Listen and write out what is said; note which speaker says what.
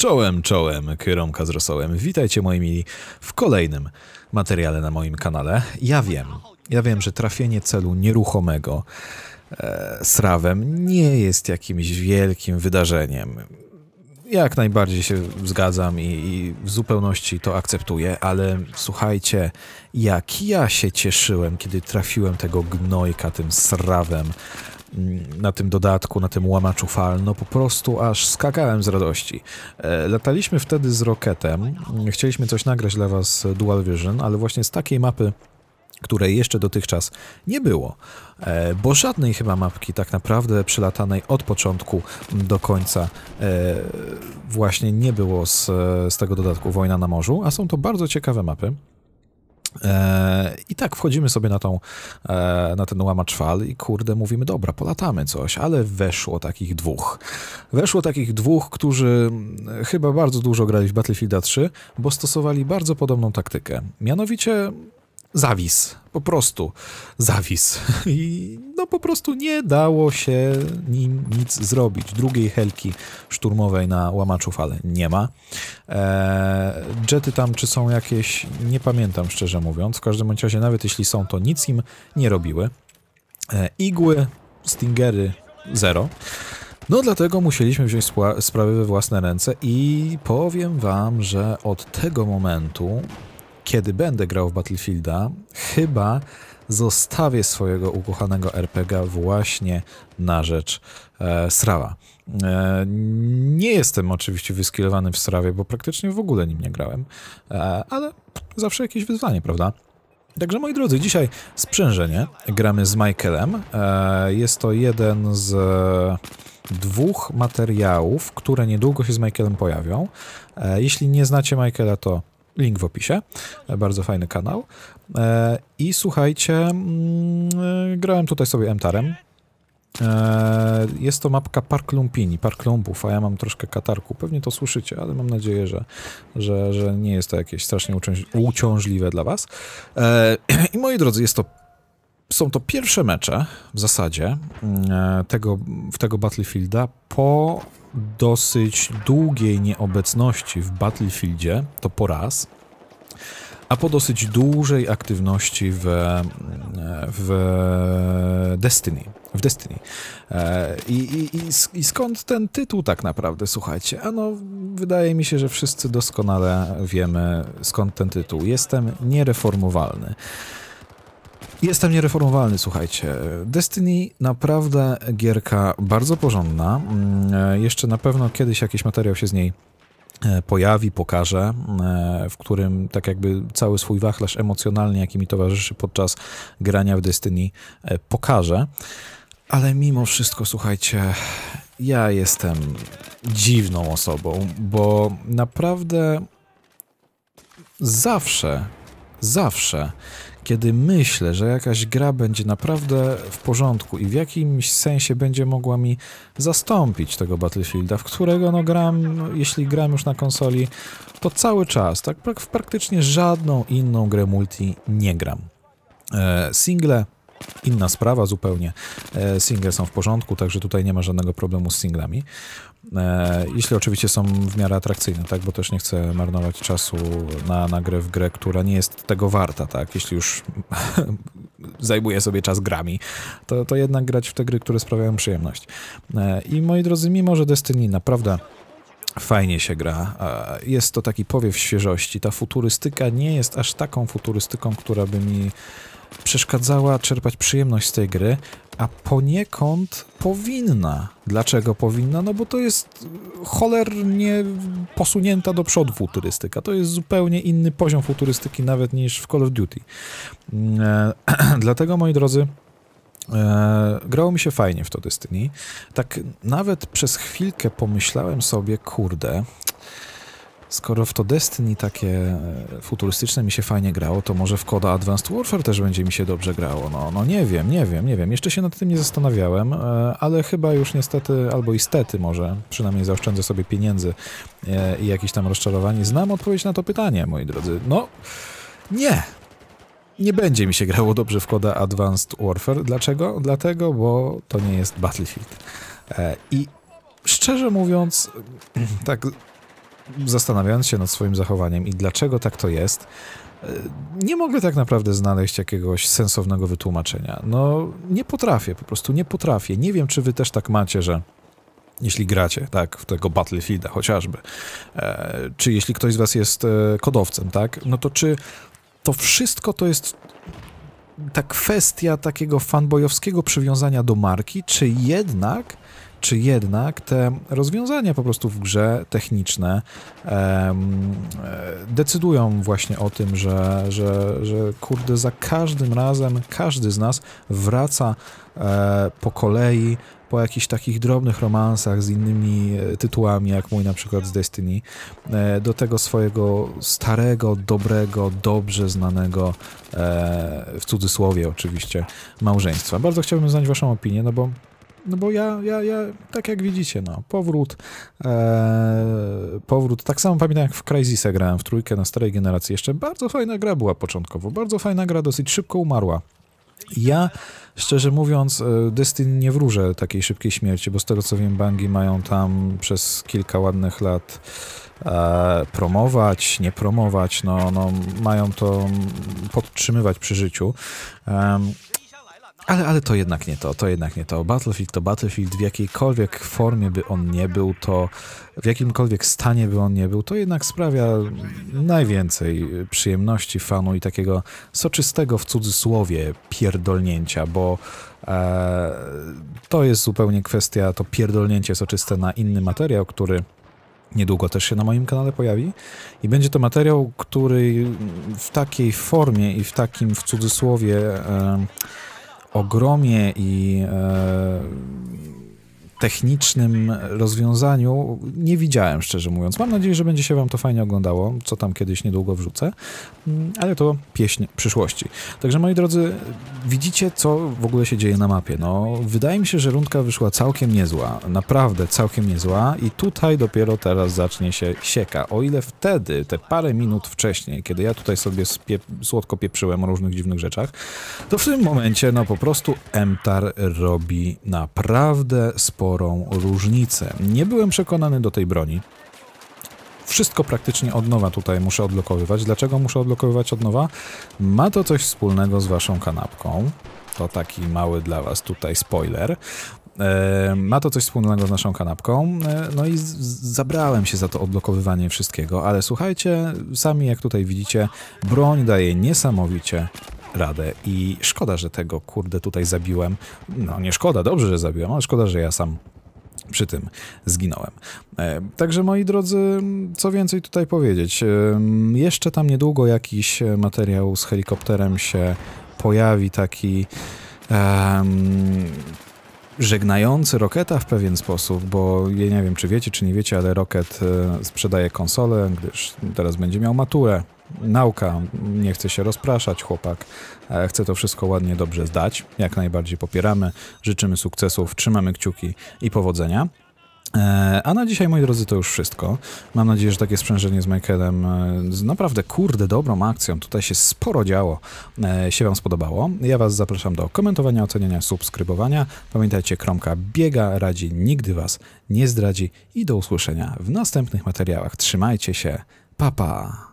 Speaker 1: Czołem, czołem, kierunka z rosołem. Witajcie moi mili w kolejnym materiale na moim kanale. Ja wiem, ja wiem, że trafienie celu nieruchomego e, srawem nie jest jakimś wielkim wydarzeniem. Jak najbardziej się zgadzam i, i w zupełności to akceptuję, ale słuchajcie, jak ja się cieszyłem, kiedy trafiłem tego gnojka tym srawem na tym dodatku, na tym łamaczu fal, no po prostu aż skakałem z radości. E, lataliśmy wtedy z Rocketem, chcieliśmy coś nagrać dla was Dual Vision, ale właśnie z takiej mapy której jeszcze dotychczas nie było, e, bo żadnej chyba mapki tak naprawdę przylatanej od początku do końca e, właśnie nie było z, z tego dodatku Wojna na Morzu, a są to bardzo ciekawe mapy. E, I tak wchodzimy sobie na, tą, e, na ten łamacz fal i kurde, mówimy, dobra, polatamy coś, ale weszło takich dwóch. Weszło takich dwóch, którzy chyba bardzo dużo grali w Battlefield 3, bo stosowali bardzo podobną taktykę. Mianowicie zawis, po prostu zawis. I no po prostu nie dało się nim nic zrobić. Drugiej helki szturmowej na łamaczu fale nie ma. Eee, jety tam czy są jakieś, nie pamiętam szczerze mówiąc. W każdym razie nawet jeśli są, to nic im nie robiły. Eee, igły, stingery, zero. No dlatego musieliśmy wziąć sprawy we własne ręce i powiem wam, że od tego momentu kiedy będę grał w Battlefielda, chyba zostawię swojego ukochanego RPG właśnie na rzecz e, Srawa. E, nie jestem oczywiście wyskilowany w Srawie, bo praktycznie w ogóle nim nie grałem, e, ale zawsze jakieś wyzwanie, prawda? Także moi drodzy, dzisiaj sprzężenie. Gramy z Michaelem. E, jest to jeden z dwóch materiałów, które niedługo się z Michaelem pojawią. E, jeśli nie znacie Michaela, to Link w opisie. E, bardzo fajny kanał. E, I słuchajcie, mm, e, grałem tutaj sobie Emtarem. Jest to mapka Park Lumpini, Park Lumpów, a ja mam troszkę katarku. Pewnie to słyszycie, ale mam nadzieję, że, że, że nie jest to jakieś strasznie uciążliwe dla was. I moi drodzy, jest to są to pierwsze mecze w zasadzie mm, tego, w tego Battlefielda po dosyć długiej nieobecności w Battlefieldzie, to po raz, a po dosyć dużej aktywności w, w Destiny. W Destiny. E, I, i, I skąd ten tytuł tak naprawdę, słuchajcie? Ano, wydaje mi się, że wszyscy doskonale wiemy skąd ten tytuł. Jestem niereformowalny. Jestem niereformowalny, słuchajcie. Destiny naprawdę gierka bardzo porządna. Mm, e, jeszcze na pewno kiedyś jakiś materiał się z niej e, pojawi, pokaże, e, w którym tak jakby cały swój wachlarz emocjonalny, jaki mi towarzyszy podczas grania w Destiny, pokaże. Ale mimo wszystko, słuchajcie, ja jestem dziwną osobą, bo naprawdę zawsze, zawsze kiedy myślę, że jakaś gra będzie naprawdę w porządku i w jakimś sensie będzie mogła mi zastąpić tego Battlefielda, w którego no gram, jeśli gram już na konsoli, to cały czas, tak w praktycznie żadną inną grę multi nie gram. E, single inna sprawa zupełnie. E, single są w porządku, także tutaj nie ma żadnego problemu z singlami. E, jeśli oczywiście są w miarę atrakcyjne, tak, bo też nie chcę marnować czasu na, na grę w grę, która nie jest tego warta, tak, jeśli już zajmuje sobie czas grami, to, to jednak grać w te gry, które sprawiają przyjemność. E, I moi drodzy, mimo że Destiny naprawdę fajnie się gra. Jest to taki powiew świeżości. Ta futurystyka nie jest aż taką futurystyką, która by mi przeszkadzała czerpać przyjemność z tej gry, a poniekąd powinna. Dlaczego powinna? No bo to jest cholernie posunięta do przodu futurystyka. To jest zupełnie inny poziom futurystyki nawet niż w Call of Duty. E, dlatego, moi drodzy, e, grało mi się fajnie w to Destiny. Tak nawet przez chwilkę pomyślałem sobie, kurde, Skoro w to Destiny takie e, futurystyczne mi się fajnie grało, to może w Koda Advanced Warfare też będzie mi się dobrze grało. No, no nie wiem, nie wiem, nie wiem. Jeszcze się nad tym nie zastanawiałem, e, ale chyba już niestety, albo istety może, przynajmniej zaoszczędzę sobie pieniędzy e, i jakieś tam rozczarowanie. Znam odpowiedź na to pytanie, moi drodzy. No, nie. Nie będzie mi się grało dobrze w Koda Advanced Warfare. Dlaczego? Dlatego, bo to nie jest Battlefield. I szczerze mówiąc, tak zastanawiając się nad swoim zachowaniem i dlaczego tak to jest, e, nie mogę tak naprawdę znaleźć jakiegoś sensownego wytłumaczenia. No, nie potrafię, po prostu nie potrafię. Nie wiem, czy wy też tak macie, że jeśli gracie, tak, w tego Battlefielda chociażby, e, czy jeśli ktoś z was jest e, kodowcem, tak, no to czy to wszystko to jest ta kwestia takiego fanboyowskiego przywiązania do marki, czy jednak czy jednak te rozwiązania po prostu w grze techniczne e, decydują właśnie o tym, że, że, że kurde, za każdym razem każdy z nas wraca e, po kolei po jakichś takich drobnych romansach z innymi e, tytułami, jak mój na przykład z Destiny, e, do tego swojego starego, dobrego, dobrze znanego, e, w cudzysłowie oczywiście, małżeństwa. Bardzo chciałbym znać waszą opinię, no bo no bo ja, ja, ja, tak jak widzicie, no, powrót, e, powrót, tak samo pamiętam jak w Crysis'e grałem w trójkę na starej generacji, jeszcze bardzo fajna gra była początkowo, bardzo fajna gra, dosyć szybko umarła. Ja, szczerze mówiąc, e, Destiny nie wróżę takiej szybkiej śmierci, bo z tego co wiem, bangi mają tam przez kilka ładnych lat e, promować, nie promować, no, no, mają to podtrzymywać przy życiu. Ale, ale to jednak nie to, to jednak nie to. Battlefield to Battlefield w jakiejkolwiek formie by on nie był, to w jakimkolwiek stanie by on nie był, to jednak sprawia najwięcej przyjemności fanu i takiego soczystego w cudzysłowie pierdolnięcia, bo e, to jest zupełnie kwestia, to pierdolnięcie soczyste na inny materiał, który niedługo też się na moim kanale pojawi i będzie to materiał, który w takiej formie i w takim w cudzysłowie e, ogromie i e, technicznym rozwiązaniu nie widziałem, szczerze mówiąc. Mam nadzieję, że będzie się Wam to fajnie oglądało, co tam kiedyś niedługo wrzucę, mm, ale to pieśń przyszłości. Także moi drodzy, widzicie, co w ogóle się dzieje na mapie. No, wydaje mi się, że rundka wyszła całkiem niezła, naprawdę całkiem niezła i tutaj dopiero teraz zacznie się sieka. O ile wtedy, te parę minut wcześniej, kiedy ja tutaj sobie słodko pieprzyłem o różnych dziwnych rzeczach, to w tym momencie, no po prostu Emtar robi naprawdę sporo sporą różnicę. Nie byłem przekonany do tej broni. Wszystko praktycznie od nowa tutaj muszę odblokowywać. Dlaczego muszę odblokowywać od nowa? Ma to coś wspólnego z waszą kanapką. To taki mały dla was tutaj spoiler. E, ma to coś wspólnego z naszą kanapką, e, no i zabrałem się za to odblokowywanie wszystkiego, ale słuchajcie, sami jak tutaj widzicie, broń daje niesamowicie radę i szkoda, że tego kurde tutaj zabiłem. No nie szkoda, dobrze, że zabiłem, ale szkoda, że ja sam przy tym zginąłem. E, także moi drodzy, co więcej tutaj powiedzieć. E, jeszcze tam niedługo jakiś materiał z helikopterem się pojawi, taki żegnający Roketa w pewien sposób, bo ja nie wiem, czy wiecie, czy nie wiecie, ale Rocket e, sprzedaje konsolę, gdyż teraz będzie miał maturę nauka, nie chce się rozpraszać chłopak, e, chce to wszystko ładnie, dobrze zdać. Jak najbardziej popieramy, życzymy sukcesów, trzymamy kciuki i powodzenia. E, a na dzisiaj, moi drodzy, to już wszystko. Mam nadzieję, że takie sprzężenie z Michaelem e, z naprawdę kurde dobrą akcją, tutaj się sporo działo, się Wam spodobało. Ja Was zapraszam do komentowania, oceniania, subskrybowania. Pamiętajcie, Kromka biega, radzi, nigdy Was nie zdradzi i do usłyszenia w następnych materiałach. Trzymajcie się, papa! Pa.